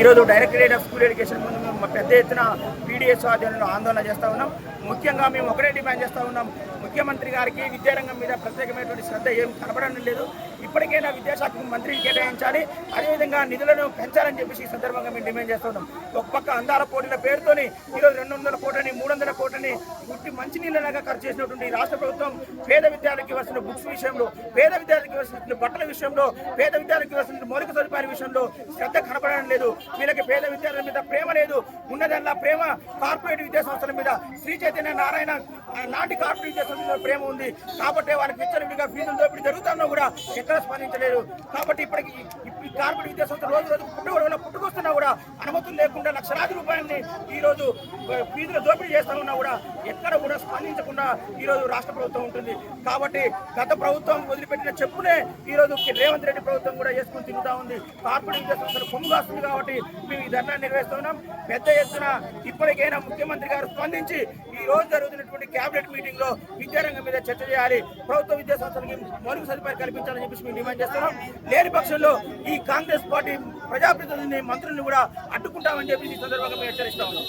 ఈరోజు directorate of school education ముందు మేము పెద్ద ఎత్తున పీడిఎస్ ఆధ్వర్యంలో ఆందోళన చేస్తూ ఉన్నాం. ముఖ్యంగా మేము ఒకటే డిమాండ్ చేస్తూ ఉన్నాం. ముఖ్యమంత్రి గారికి విద్యారంగం మీద ప్రత్యేకమైనటువంటి శ్రద్ధ ఏం కనబడడం లేదు. ఇప్పటికైనా విద్యాశాఖ మంత్రిని కేటాయించాలి. అదేవిధంగా నిధులను పెంచాలని చెప్పేసి ఈ సందర్భంగా మేము డిమాండ్ చేస్తున్నాం ఒక పక్క అందాల పోటీల పేరుతోని ఈరోజు రెండు వందల కోట్లని మూడు వందల కోట్లని గుట్టి మంచినీళ్ళలాగా ఖర్చు చేసినటువంటి రాష్ట్ర ప్రభుత్వం పేద విద్యార్థులకు ఇవ్వాల్సిన బుక్స్ విషయంలో పేద విద్యార్థులకు ఇవ్వాల్సిన బట్టల విషయంలో పేద విద్యార్థులకు ఇవ్వాల్సిన మౌలిక సదుపాయాల విషయంలో శ్రద్ధ కనపడడం లేదు. వీళ్ళకి పేద విద్యార్థుల మీద ప్రేమ లేదు. ఉన్నదల్లా ప్రేమ. కార్పొరేట్ విద్యా సంస్థల మీద శ్రీ చైతన్య నారాయణ ఆ, నాటి కార్పొరేట్ విద్యా సంస్థల మీద ప్రేమ ఉంది. కాబట్టి వాళ్ళకి విచ్చలవిడిగా ఫీజులు దోపిడీ జరుగుతున్నా కూడా ఎక్కడ స్పందించలేదు. కాబట్టి ఇప్పటికి కార్పొరేట్ విద్యా సంస్థ రోజు రోజు పుట్టుకోవడం పుట్టుకొస్తున్నా అనుమతులు లేకుండా లక్షలాది రూపాయలని ఈ రోజు దోపిడీ చేస్తా ఉన్నా కూడా ఎక్కడ కూడా స్పందించకుండా ఈ రోజు రాష్ట్ర ప్రభుత్వం ఉంటుంది. కాబట్టి గత ప్రభుత్వం వదిలిపెట్టిన చెప్పునే ఈ రోజు రేవంత్ రెడ్డి ప్రభుత్వం కూడా వేసుకుని తిరుగుతా ఉంది. కార్పొరేట్ విద్యా సంస్థలు కొమ్ము కాస్తుంది కాబట్టి మేము ఈ ధర్నా నిర్వహిస్తున్నాం. పెద్ద ఎత్తున ఇప్పటికైనా ముఖ్యమంత్రి గారు స్పందించి ఈ రోజు జరుగుతున్నటువంటి కేబినెట్ మీటింగ్లో విద్యారంగం మీద చర్చ చేయాలి. ప్రభుత్వ విద్యా సంస్థలకి మౌలిక సదుపాయాలు కల్పించాలని చెప్పేసి మేము డిమాండ్ చేస్తున్నాం. లేని పక్షంలో ఈ కాంగ్రెస్ పార్టీ ప్రజాప్రతినిధిని మంత్రుల్ని కూడా అడ్డుకుంటామని చెప్పి ఈ సందర్భంగా మేము హెచ్చరిస్తా ఉన్నాం.